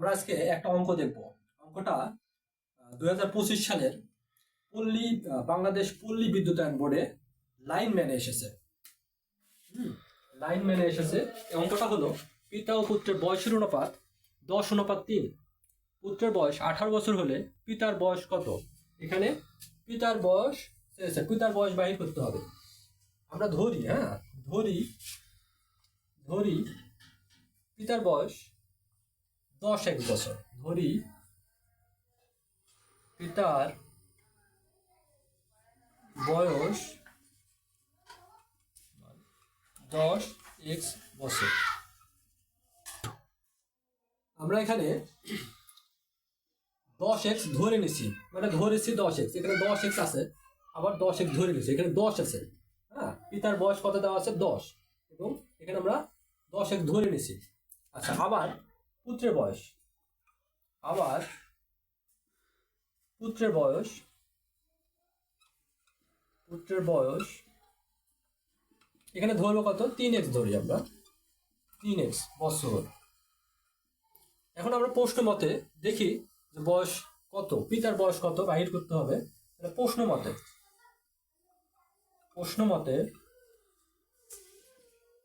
আমরা আজকে একটা অঙ্ক দেখব। অঙ্কটা দুই হাজার পঁচিশ সালের পল্লী বাংলাদেশ পল্লী বিদ্যুতায়ন বোর্ডে লাইন ম্যানে এসেছে। লাইন ম্যানে এসেছে। এই অঙ্কটা হলো পিতা ও পুত্রের বয়সের অনুপাত দশ, অনুপাত তিন। পুত্রের বয়স আঠারো বছর হলে পিতার বয়স কত? এখানে পিতার বয়স পিতার বয়স বাহির করতে হবে। আমরা ধরি হ্যাঁ ধরি ধরি, পিতার বয়স দশ এক বছর। ধরি পিতার বয়স দশ এক্স বছর। আমরা এখানে দশ এক্স ধরে নিছি। মানে ধরেছি দশ এক্স। এখানে দশ এক্স আছে, আবার দশ এক্স ধরে নিছি। এখানে দশ আছে। হ্যাঁ পিতার বয়স কত দেওয়া আছে? দশ। এবং এখানে আমরা দশ এক্স ধরে নিছি। আচ্ছা আবার পুত্রের বয়স। আবার পুত্রের বয়স পুত্রের বয়স, এখানে ধরবো কত? তিন এক্স ধরি আমরা। তিন এক্স বছর এখন আমরা প্রশ্ন মতে দেখি যে বয়স কত, পিতার বয়স কত, বাহির করতে হবে। প্রশ্ন মতে প্রশ্ন মতে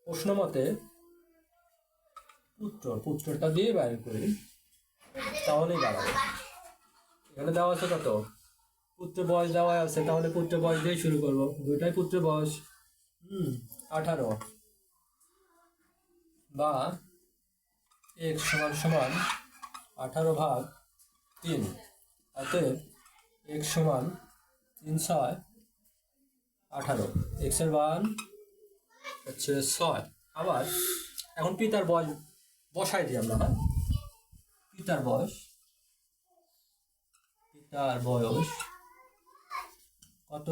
প্রশ্ন মতে পুত্র পুত্রটা দিয়ে বাইর করি তাহলেই দাঁড়াবে এখানে দেওয়া আছে কত? পুত্র বয়স দেওয়া আছে, তাহলে পুত্র বয়স দিয়ে শুরু করব। দুইটাই পুত্র বয়স। হুম, আঠারো। বা এক সমান সমান আঠারো ভাগ তিন। অতএব এক সমান তিন ছয়, আঠারো। এক্সের মান হচ্ছে ছয়। আবার এখন পিতার বয়স বসাই দিই আমরা। হ্যাঁ পিতার বয়স। পিতার বয়স। কত?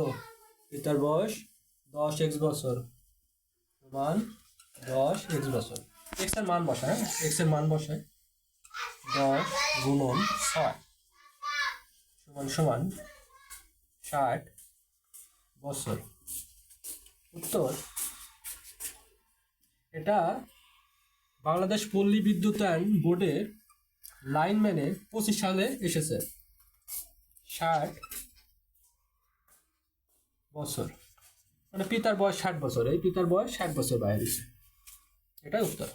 পিতার বয়স দশ এক্স বছর। মান দশ এক্স বছর। এক্সের মান বসায় হ্যাঁ? এক্সের মান বসায় দশ গুণন ছয় সমান সমান ষাট বছর। উত্তর। এটা বাংলাদেশ পল্লী বিদ্যুতায়ন বোর্ডের লাইনম্যানে পঁচিশ সালে এসেছে। ষাট বছর। মানে পিতার বয়স ষাট বছর। এই পিতার বয়স ষাট বছর বাইরে। এটাই উত্তর।